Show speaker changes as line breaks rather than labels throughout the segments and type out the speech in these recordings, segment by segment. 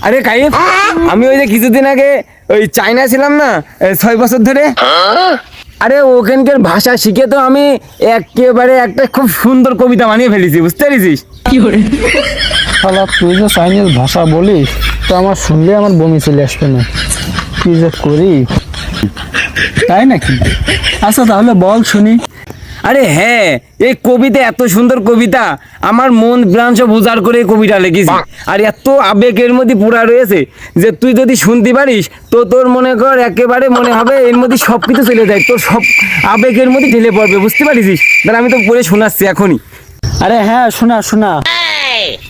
আরে কাইফ আমি ওই যে কিছুদিন আগে ওই চায়না ছিলাম না ছয় বছর ধরে। আরে ওখানকার ভাষা শিখে তো আমি একেবারে একটা খুব সুন্দর কবিতা বানিয়ে ফেলেছি বুঝতে পেরেছিস?
শালা তুই যে চাইনিজ ভাষা বলিস তো আমার শুনলে আমার বমি চলে আসবে না। কি যে করি? তাই নাকি? আচ্ছা তাহলে বল শুনি।
আরে হ্যাঁ এই কবিতা এত সুন্দর কবিতা। আমার মন প্রাণ সব উজাড় করে এই কবিতা লিখেছি। আর এত আবেগের মধ্যে পুরা রয়েছে যে তুই যদি শুনতে পারিস তো তোর মনে কর একেবারে মনে হবে এর মধ্যে সব কিছু চলে যায়। তোর সব আবেগের মধ্যে ঢেলে পড়বে বুঝতে পারিস? তাহলে আমি তো পড়ে শোনাচ্ছি এখনই।
আরে হ্যাঁ শোনা শোনা।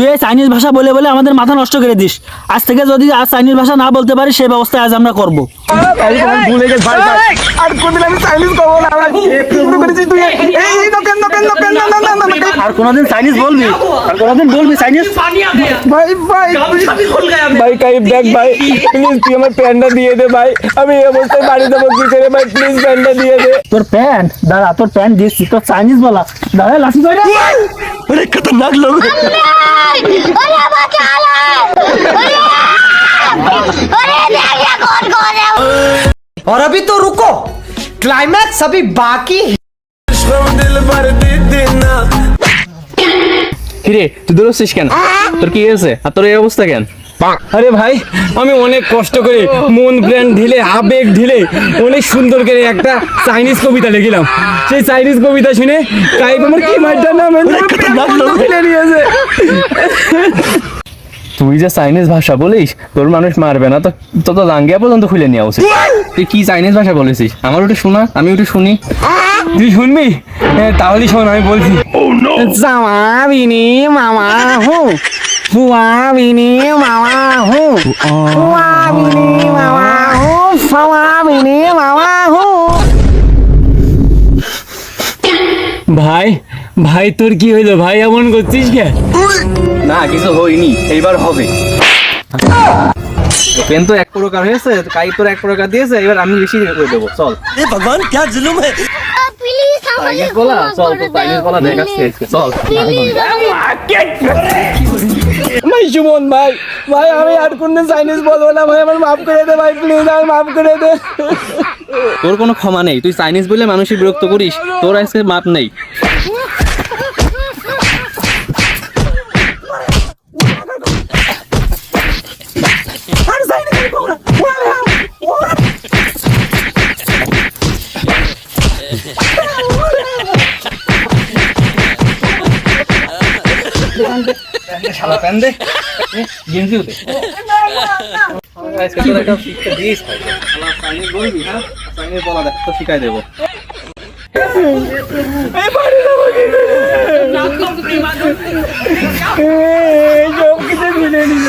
তুই এই চাইনিজ ভাষা বলে বলে আমাদের মাথা নষ্ট করে দিস আজ থেকে যদি আজ চাইনিজ ভাষা না বলতে পারি সে ব্যবস্থা আজ আমরা
আর কোনদিন আমি চাইনিজ করব না তুই
আর কোনোদিন চাইনিজ বলবি আর কোনোদিন বলবি চাইনিজ
ভাই ভাই ভাই কাইব দেখ ভাই প্লিজ তুই আমার প্যান্টটা দিয়ে দে ভাই আমি এই অবস্থায় বাড়ি যাবো কি করে ভাই প্লিজ প্যান্টটা দিয়ে দে
তোর প্যান্ট দাঁড়া তোর প্যান্ট দিচ্ছি তোর চাইনিজ বলা দাঁড়া লাসি করে আরে খতরনাক লোক
Hola, bacala! अरे देखिए कौन कौन है
और अभी तो रुको क्लाइमैक्स अभी बाकी है
কিরে তুই দৌড়ছিস কেন? তোর কি হয়েছে? আর তোর এই অবস্থা কেন?
আরে ভাই আমি অনেক কষ্ট করে মন প্রাণ ঢিলে আবেগ ঢিলে অনেক সুন্দর করে একটা চাইনিজ কবিতা লিখিলাম। সেই চাইনিজ কবিতা শুনে কাইব আমার কি মাইটার নাম? নিয়েছে।
তুই যে চাইনিজ ভাষা বলিস তোর মানুষ মারবে না তো তো তো জাঙ্গিয়া পর্যন্ত খুলে নেওয়া উচিত। তুই কি চাইনিজ ভাষা বলেছিস? আমার ওটা শোনা আমি ওটা শুনি।
তুই শুনবি? হ্যাঁ তাহলেই শোন আমি বলছি। জামা বিনি মামা হু। ফুয়া বিনি মামা হু। ফুয়া বিনি মামা হু ফাওয়া বিনি মামা হু। ভাই ভাই তোর কি হইল? ভাই এমন করছিস কে?
না কিছু হয়নি এইবার হবে। পেন তো এক প্রকার হয়েছে কাই তোর এক প্রকার দিয়েছে এবার আমি বেশি করে দেবো চল।
ভাই ভাই ভাই আমি চাইনিজ ভাই আমার মাফ করে দে ভাই মাফ করে দে।
তোর কোনো ক্ষমা নেই। তুই চাইনিজ বলে মানুষই বিরক্ত করিস তোর আজকে মাপ নেই। বলবি হ্যাঁ? চাইনিজ বলা দেখ তো শিখাই দেবো।
নিল